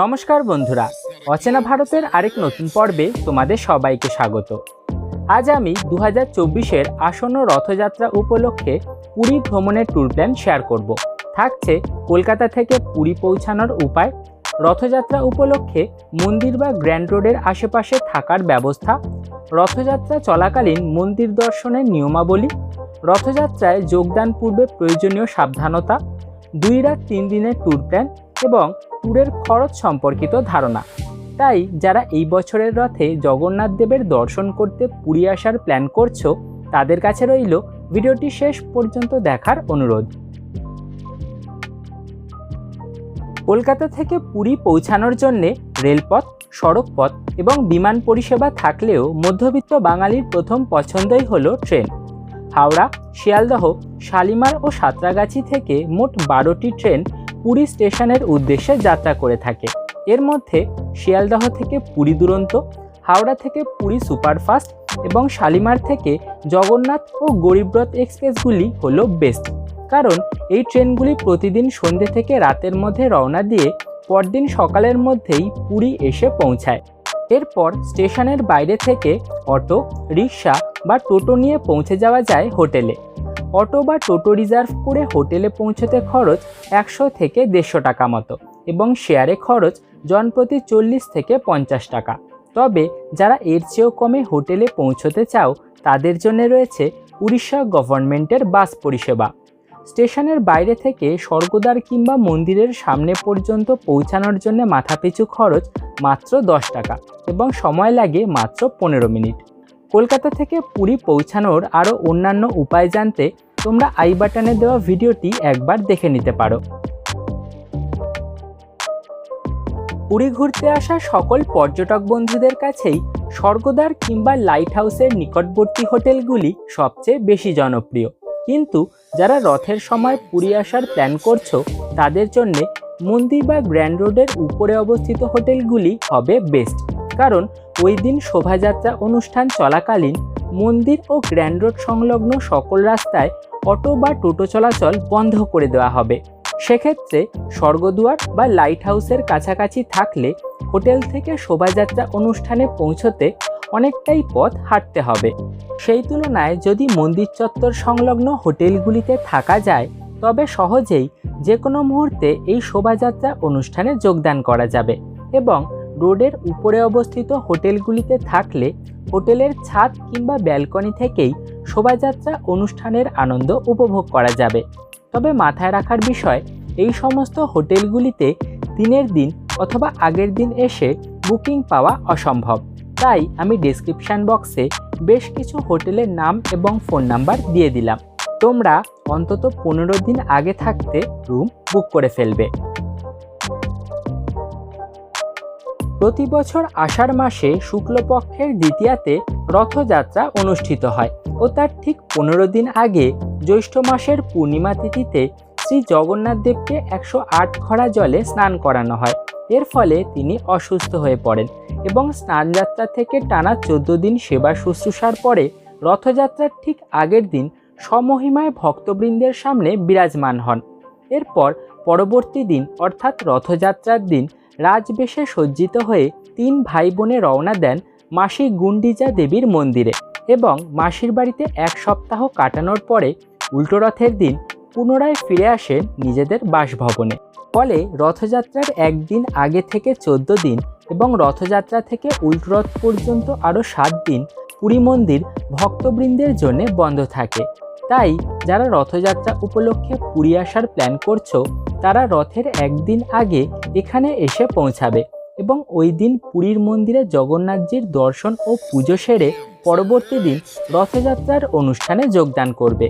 নমস্কার বন্ধুরা, অচেনা ভারতের আরেক নতুন পর্বে তোমাদের সবাইকে স্বাগত। আজ আমি দু হাজার চব্বিশের আসন্ন রথযাত্রা উপলক্ষে পুরী ভ্রমণের ট্যুর প্ল্যান শেয়ার করব। থাকছে কলকাতা থেকে পুরী পৌঁছানোর উপায়, রথযাত্রা উপলক্ষে মন্দির বা গ্র্যান্ড রোডের আশেপাশে থাকার ব্যবস্থা, রথযাত্রা চলাকালীন মন্দির দর্শনের নিয়মাবলী, রথযাত্রায় যোগদান পূর্বে প্রয়োজনীয় সাবধানতা, দুই রাত তিন দিনের ট্যুর প্ল্যান এবং ট্যুরের খরচ সম্পর্কিত ধারণা। তাই যারা এই বছরের রথে জগন্নাথ দেবের দর্শন করতে পুরী আসার প্ল্যান করছ, তাদের কাছে রইল ভিডিওটি শেষ পর্যন্ত দেখার অনুরোধ। কলকাতা থেকে পুরী পৌঁছানোর জন্যে রেলপথ, সড়কপথ এবং বিমান পরিষেবা থাকলেও মধ্যবিত্ত বাঙালির প্রথম পছন্দই হল ট্রেন। হাওড়া, শিয়ালদহ, শালিমার ও সাঁতরাগাছি থেকে মোট বারোটি ট্রেন পুরী স্টেশনের উদ্দেশ্যে যাত্রা করে থাকে। এর মধ্যে শিয়ালদহ থেকে পুরী দুরন্ত, হাওড়া থেকে পুরী সুপারফাস্ট এবং শালিমার থেকে জগন্নাথ ও গরিবরথ এক্সপ্রেসগুলি হলো বেস্ট। কারণ এই ট্রেনগুলি প্রতিদিন সন্ধ্যে থেকে রাতের মধ্যে রওনা দিয়ে পরদিন সকালের মধ্যেই পুরী এসে পৌঁছায়। এরপর স্টেশনের বাইরে থেকে অটো, রিক্সা বা টোটো নিয়ে পৌঁছে যাওয়া যায় হোটেলে। অটো বা টোটো রিজার্ভ করে হোটেলে পৌঁছতে খরচ একশো থেকে দেড়শো টাকা মতো এবং শেয়ারে খরচ জনপ্রতি চল্লিশ থেকে পঞ্চাশ টাকা। তবে যারা এর চেয়েও কমে হোটেলে পৌঁছতে চাও, তাদের জন্য রয়েছে উড়িষ্যা গভর্নমেন্টের বাস পরিষেবা। স্টেশনের বাইরে থেকে স্বর্গদ্বার কিংবা মন্দিরের সামনে পর্যন্ত পৌঁছানোর জন্য মাথাপিছু খরচ মাত্র দশ টাকা এবং সময় লাগে মাত্র পনেরো মিনিট। কলকাতা থেকে পুরী পৌঁছানোর আরও অন্যান্য উপায় জানতে তোমরা আই বাটনে দেওয়া ভিডিওটি একবার দেখে নিতে পারো। পুরী ঘুরতে আসা সকল পর্যটক বন্ধুদের কাছেই স্বর্গদ্বার কিংবা লাইট হাউসের নিকটবর্তী হোটেলগুলি সবচেয়ে বেশি জনপ্রিয়। কিন্তু যারা রথের সময় পুরী আসার প্ল্যান করছ, তাদের জন্যে মন্দির বা গ্র্যান্ড রোডের উপরে অবস্থিত হোটেলগুলি হবে বেস্ট। কারণ ওই দিন শোভাযাত্রা অনুষ্ঠান চলাকালীন মন্দির ও গ্র্যান্ড রোড সংলগ্ন সকল রাস্তায় অটো বা টোটো চলাচল বন্ধ করে দেওয়া হবে। সেক্ষেত্রে স্বর্গদুয়ার বা লাইট হাউসের কাছাকাছি থাকলে হোটেল থেকে শোভাযাত্রা অনুষ্ঠানে পৌঁছতে অনেকটাই পথ হাঁটতে হবে। সেই তুলনায় যদি মন্দির চত্বর সংলগ্ন হোটেলগুলিতে থাকা যায়, তবে সহজেই যে কোনো মুহূর্তে এই শোভাযাত্রা অনুষ্ঠানে যোগদান করা যাবে এবং রোডের উপরে অবস্থিত হোটেলগুলিতে থাকলে হোটেলের ছাদ কিংবা ব্যালকনি থেকেই শোভাযাত্রা অনুষ্ঠানের আনন্দ উপভোগ করা যাবে। তবে মাথায় রাখার বিষয়, এই সমস্ত হোটেলগুলিতে দিনের দিন অথবা আগের দিন এসে বুকিং পাওয়া অসম্ভব। তাই আমি ডেসক্রিপশান বক্সে বেশ কিছু হোটেলের নাম এবং ফোন নাম্বার দিয়ে দিলাম। তোমরা অন্তত পনেরো দিন আগে থাকতে রুম বুক করে ফেলবে। প্রতি বছর আষাঢ় মাসে শুক্লপক্ষের দ্বিতীয়াতে রথযাত্রা অনুষ্ঠিত হয় ও তার ঠিক পনেরো দিন আগে জ্যৈষ্ঠ মাসের পূর্ণিমা তিথিতে শ্রী জগন্নাথ দেবকে একশো আট খরা জলে স্নান করানো হয়। এর ফলে তিনি অসুস্থ হয়ে পড়েন এবং স্নানযাত্রা থেকে টানা চোদ্দ দিন সেবা শুশ্রূষার পরে রথযাত্রার ঠিক আগের দিন সমহিমায় ভক্তবৃন্দের সামনে বিরাজমান হন। এরপর পরবর্তী দিন, অর্থাৎ রথযাত্রার দিন রাজবেশে সজ্জিত হয়ে তিন ভাই বোনে রওনা দেন মাসি গুন্ডিজা দেবীর মন্দিরে এবং মাসির বাড়িতে এক সপ্তাহ কাটানোর পরে উল্টো রথের দিন পুনরায় ফিরে আসেন নিজেদের বাসভবনে। ফলে রথযাত্রার একদিন আগে থেকে চোদ্দ দিন এবং রথযাত্রা থেকে উল্টো রথ পর্যন্ত আরও সাত দিন পুরী মন্দির ভক্তবৃন্দের জন্য বন্ধ থাকে। তাই যারা রথযাত্রা উপলক্ষে পুরী আসার প্ল্যান করছ, তারা রথের একদিন আগে এখানে এসে পৌঁছাবে এবং ওই দিন পুরীর মন্দিরে জগন্নাথজির দর্শন ও পুজো সেরে পরবর্তী দিন রথযাত্রার অনুষ্ঠানে যোগদান করবে।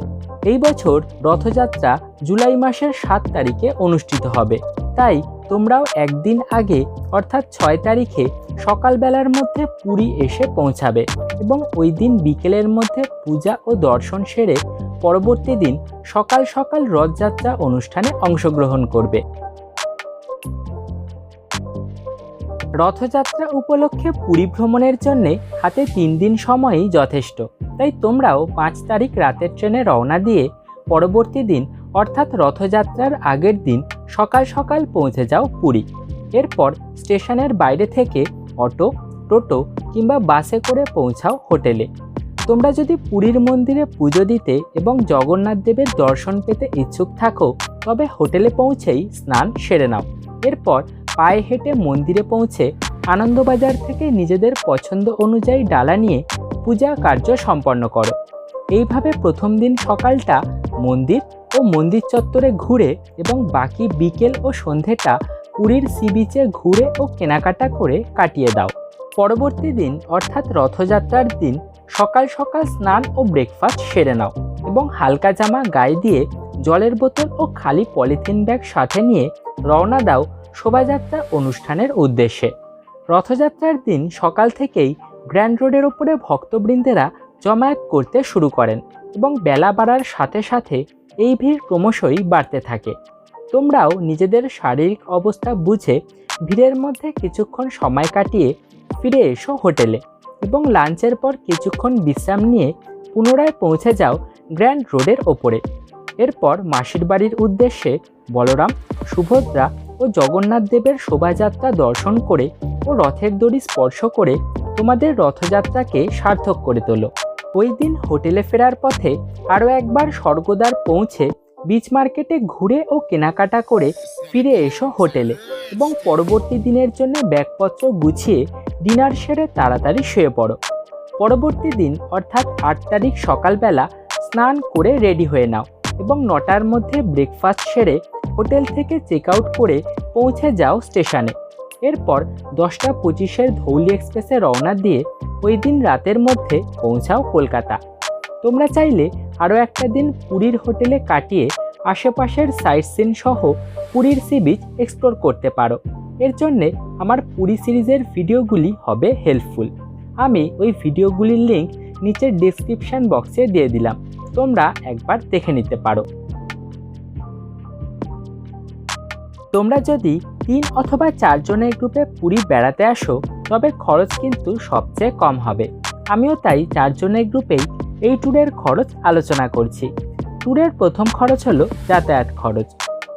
এই বছর রথযাত্রা জুলাই মাসের সাত তারিখে অনুষ্ঠিত হবে। তাই তোমরাও একদিন আগে, অর্থাৎ ছয় তারিখে সকালবেলার মধ্যে পুরী এসে পৌঁছাবে এবং ওই দিন বিকেলের মধ্যে পূজা ও দর্শন সেরে পরবর্তী দিন সকাল সকাল রথযাত্রা অনুষ্ঠানে অংশগ্রহণ করবে। রথযাত্রা উপলক্ষে পুরী ভ্রমণের জন্য হাতে তিন দিন সময়ই যথেষ্ট। তাই তোমরাও পাঁচ তারিখ রাতের ট্রেনে রওনা দিয়ে পরবর্তী দিন, অর্থাৎ রথযাত্রার আগের দিন, সকাল সকাল পৌঁছে যাও পুরী। এরপর স্টেশনের বাইরে থেকে অটো, টোটো কিংবা বাসে করে পৌঁছাও হোটেলে। তোমরা যদি পুরীর মন্দিরে পুজো দিতে এবং জগন্নাথ দেবের দর্শন পেতে ইচ্ছুক থাকো, তবে হোটেলে পৌঁছেই স্নান সেরে নাও। এরপর পায়ে হেঁটে মন্দিরে পৌঁছে আনন্দবাজার থেকে নিজেদের পছন্দ অনুযায়ী ডালা নিয়ে পূজা কার্য সম্পন্ন করো। এইভাবে প্রথম দিন সকালটা মন্দির ও মন্দির চত্বরে ঘুরে এবং বাকি বিকেল ও সন্ধেটা পুরীর সি বিচে ঘুরে ও কেনাকাটা করে কাটিয়ে দাও। পরবর্তী দিন, অর্থাৎ রথযাত্রার দিন সকাল সকাল স্নান ও ব্রেকফাস্ট সেরে নাও এবং হালকা জামা গায়ে দিয়ে জলের বোতল ও খালি পলিথিন ব্যাগ সাথে নিয়ে রওনা দাও শোভাযাত্রা অনুষ্ঠানের উদ্দেশ্যে। রথযাত্রার দিন সকাল থেকেই গ্র্যান্ড রোডের ওপরে ভক্তবৃন্দেরা জমায়েত করতে শুরু করেন এবং বেলা বাড়ার সাথে সাথে এই ভিড় ক্রমশই বাড়তে থাকে। তোমরাও নিজেদের শারীরিক অবস্থা বুঝে ভিড়ের মধ্যে কিছুক্ষণ সময় কাটিয়ে ফিরে এসো হোটেলে। এবং লাঞ্চের পর কিছুক্ষণ বিশ্রাম নিয়ে পুনরায় পৌঁছে যাও গ্র্যান্ড রোডের ওপরে। এরপর মাসির বাড়ির উদ্দেশ্যে বলরাম, সুভদ্রা ও জগন্নাথ দেবের শোভাযাত্রা দর্শন করে ও রথের দড়ি স্পর্শ করে তোমাদের রথযাত্রাকে সার্থক করে তোলো। ওই দিন হোটেলে ফেরার পথে আরও একবার স্বর্গদ্বার পৌঁছে বিচ মার্কেটে ঘুরে ও কেনাকাটা করে ফিরে এসো হোটেলে এবং পরবর্তী দিনের জন্য ব্যাগপত্র গুছিয়ে ডিনার সেরে তাড়াতাড়ি শুয়ে পড়ো। পরবর্তী দিন, অর্থাৎ আট তারিখ সকালবেলা, স্নান করে রেডি হয়ে নাও এবং নটার মধ্যে ব্রেকফাস্ট সেরে হোটেল থেকে চেক আউট করে পৌঁছে যাও স্টেশনে এরপর দশটা পঁচিশের ধৌলি এক্সপ্রেসে রওনা দিয়ে ওই দিন রাতের মধ্যে পৌঁছাও কলকাতা। তোমরা চাইলে আরও একটা দিন পুরীর হোটেলে কাটিয়ে আশেপাশের সাইট সিন সহ পুরীর সি বিচ এক্সপ্লোর করতে পারো। এর জন্যে আমার পুরী সিরিজের ভিডিওগুলি হবে হেল্পফুল আমি ওই ভিডিওগুলির লিঙ্ক নিচের ডিসক্রিপশান বক্সে দিয়ে দিলাম। তোমরা একবার দেখে নিতে পারো। তোমরা যদি তিন অথবা চারজনের গ্রুপে পুরী বেড়াতে আসো, তবে খরচ কিন্তু সবচেয়ে কম হবে। আমিও তাই চারজনের গ্রুপেই এই ট্যুরের খরচ আলোচনা করছি। ট্যুরের প্রথম খরচ হলো যাতায়াত খরচ।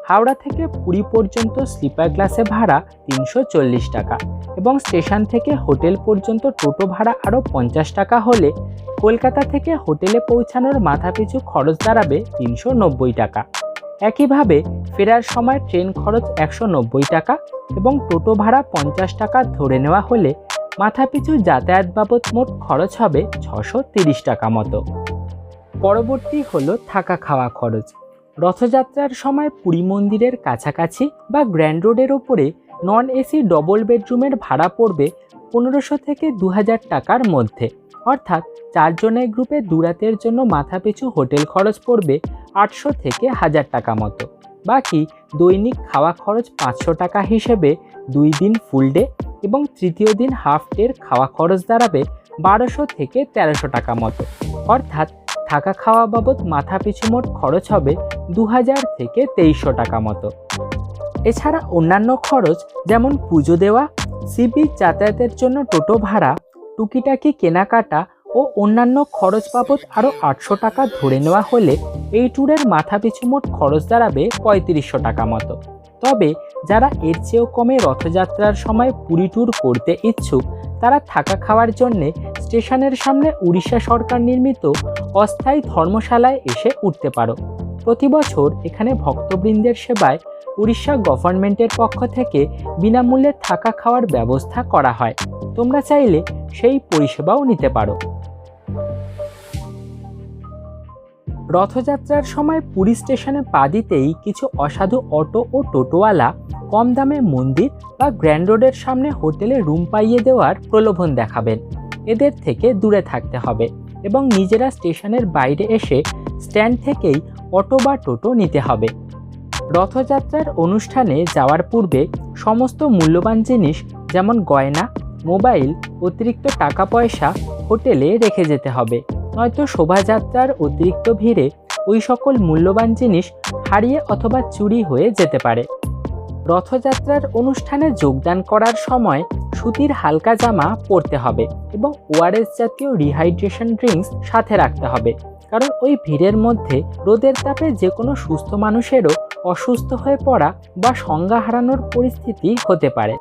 হাওড়া থেকে পুরী পর্যন্ত স্লিপার ক্লাসে ভাড়া তিনশো চল্লিশ টাকা এবং স্টেশন থেকে হোটেল পর্যন্ত টোটো ভাড়া আরও পঞ্চাশ টাকা হলে কলকাতা থেকে হোটেলে পৌঁছানোর মাথাপিছু খরচ দাঁড়াবে তিনশো নব্বই টাকা। একইভাবে ফেরার সময় ট্রেন খরচ একশো নব্বই টাকা এবং টোটো ভাড়া পঞ্চাশ টাকা ধরে নেওয়া হলে মাথাপিছু যাতায়াত বাবদ মোট খরচ হবে ছশো তিরিশ টাকা মতো। পরবর্তী হলো থাকা খাওয়া খরচ। রথযাত্রার সময় পুরী মন্দিরের কাছাকাছি বা গ্র্যান্ড রোডের ওপরে নন এসি ডবল বেডরুমের ভাড়া পড়বে পনেরোশো থেকে দু হাজার টাকার মধ্যে। অর্থাৎ চারজনের গ্রুপে দুরাতের জন্য মাথাপিছু হোটেল খরচ পড়বে আটশো থেকে হাজার টাকা মতো। বাকি দৈনিক খাওয়া খরচ পাঁচশো টাকা হিসেবে দুই দিন ফুল ডে এবং তৃতীয় দিন হাফ ডের খাওয়া খরচ দাঁড়াবে বারোশো থেকে তেরোশো টাকা মতো। অর্থাৎ থাকা খাওয়া বাবদ মাথা পিছু মোট খরচ হবে দু হাজার থেকে তেইশশো টাকা মতো। এছাড়া অন্যান্য খরচ যেমন পুজো দেওয়া, সিবি যাতায়াতের জন্য টোটো ভাড়া, টুকিটাকি কেনাকাটা ও অন্যান্য খরচ বাবদ আরও আটশো টাকা ধরে নেওয়া হলে এই ট্যুরের মাথাপিছু মোট খরচ দাঁড়াবে পঁয়ত্রিশশো টাকা মতো। তবে যারা এর চেয়েও কমে রথযাত্রার সময় পুরী ট্যুর করতে ইচ্ছুক, তারা থাকা খাওয়ার জন্যে স্টেশনের সামনে উড়িষ্যা সরকার নির্মিত অস্থায়ী ধর্মশালায় এসে উঠতে পারো। প্রতি বছর এখানে ভক্তবৃন্দের সেবায় উড়িষ্যা গভর্নমেন্টের পক্ষ থেকে বিনামূল্যে থাকা খাওয়ার ব্যবস্থা করা হয়। তোমরা চাইলে সেই পরিষেবাও নিতে পারো। রথযাত্রার সময় পুরী স্টেশনে পা দিতেই কিছু অসাধু অটো ও টোটোওয়ালা, কম দামে মন্দির বা গ্র্যান্ড রোডের সামনে হোটেলে রুম পাইয়ে দেওয়ার প্রলোভন দেখাবেন। এদের থেকে দূরে থাকতে হবে এবং নিজেরা স্টেশনের বাইরে এসে স্ট্যান্ড থেকেই অটো বা টোটো নিতে হবে। রথযাত্রার অনুষ্ঠানে যাওয়ার পূর্বে সমস্ত মূল্যবান জিনিস যেমন গয়না, মোবাইল, অতিরিক্ত টাকা পয়সা হোটেলে রেখে যেতে হবে। নয়তো শোভাযাত্রার অতিরিক্ত ভিড়ে ওই সকল মূল্যবান জিনিস হারিয়ে অথবা চুরি হয়ে যেতে পারে। রথযাত্রার অনুষ্ঠানে যোগদান করার সময় সুতির হালকা জামা পরতে হবে এবং ওআরএস জাতীয় রিহাইড্রেশন ড্রিঙ্কস সাথে রাখতে হবে। কারণ ওই ভিড়ের মধ্যে রোদের তাপে যে কোনো সুস্থ মানুষেরও অসুস্থ হয়ে পড়া বা সংজ্ঞা হারানোর পরিস্থিতি হতে পারে।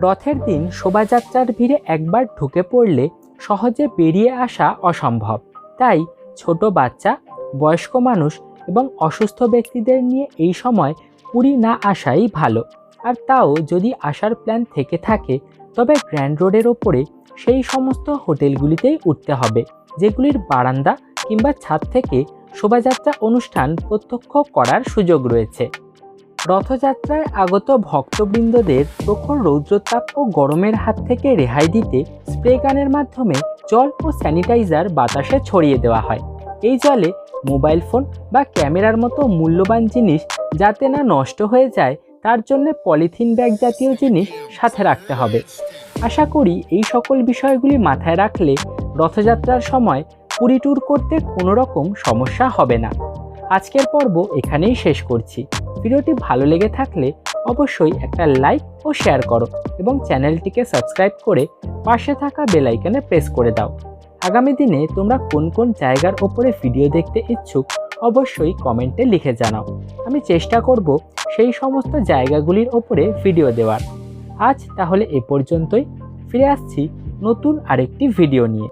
রথের দিন শোভাযাত্রার ভিড়ে একবার ঢুকে পড়লে সহজে বেরিয়ে আসা অসম্ভব। তাই ছোট বাচ্চা, বয়স্ক মানুষ এবং অসুস্থ ব্যক্তিদের নিয়ে এই সময় পুরী না আসাই ভালো। আর তাও যদি আসার প্ল্যান থেকে থাকে, তবে গ্র্যান্ড রোডের ওপরে সেই সমস্ত হোটেলগুলিতেই উঠতে হবে, যেগুলির বারান্দা কিংবা ছাদ থেকে শোভাযাত্রা অনুষ্ঠান প্রত্যক্ষ করার সুযোগ রয়েছে। রথযাত্রায় আগত ভক্তবৃন্দদের প্রখর রৌদ্রতাপ ও গরমের হাত থেকে রেহাই দিতে স্প্রে গানের মাধ্যমে জল ও স্যানিটাইজার বাতাসে ছড়িয়ে দেওয়া হয়। এই জলে মোবাইল ফোন বা ক্যামেরার মতো মূল্যবান জিনিস যাতে না নষ্ট হয়ে যায়, তার জন্য পলিথিন ব্যাগ জাতীয় জিনিস সাথে রাখতে হবে। আশা করি এই সকল বিষয়গুলি মাথায় রাখলে রথযাত্রার সময় পুরী ট্যুর করতে কোনো রকম সমস্যা হবে না। আজকের পর্ব এখানেই শেষ করছি। ভিডিওটি ভালো লেগে থাকলে অবশ্যই একটা লাইক ও শেয়ার করো এবং চ্যানেলটিকে সাবস্ক্রাইব করে পাশে থাকা বেল আইকনে প্রেস করে দাও। আগামী দিনে তোমরা কোন কোন জায়গার ওপরে ভিডিও দেখতে ইচ্ছুক অবশ্যই কমেন্টে লিখে জানাও। আমি চেষ্টা করব সেই সমস্ত জায়গাগুলির ওপরে ভিডিও দেওয়ার। আজ তাহলে এ পর্যন্তই। ফিরে আসছি নতুন আরেকটি ভিডিও নিয়ে।